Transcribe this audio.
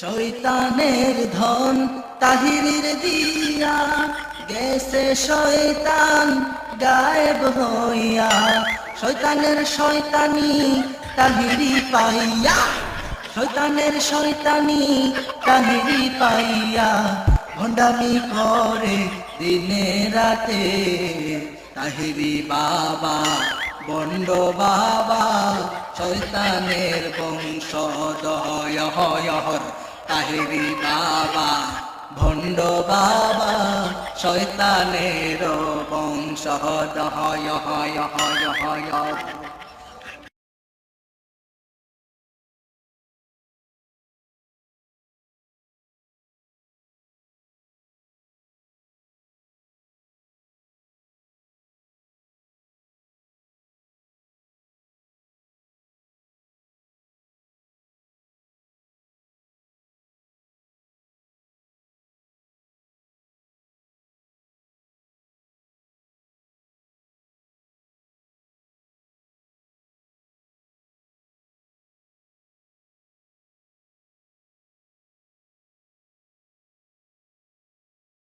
শয়তানের ধন তাহিরির দিয়া, গেছে শৈতান গায়েব হইয়া। শৈতানের শয়তানি তাহিরি পাইয়া শৈতানের শয়তানি তাহিরি পাইয়া। ভণ্ডামি করে দিনে রাতে, তাহিরি বাবা, বন্ড বাবা শৈতানের বংশ দয় হয় তাহিরি বাবা ভণ্ড বাবা শয়তানের বংশ হয় হয় হয় হয়।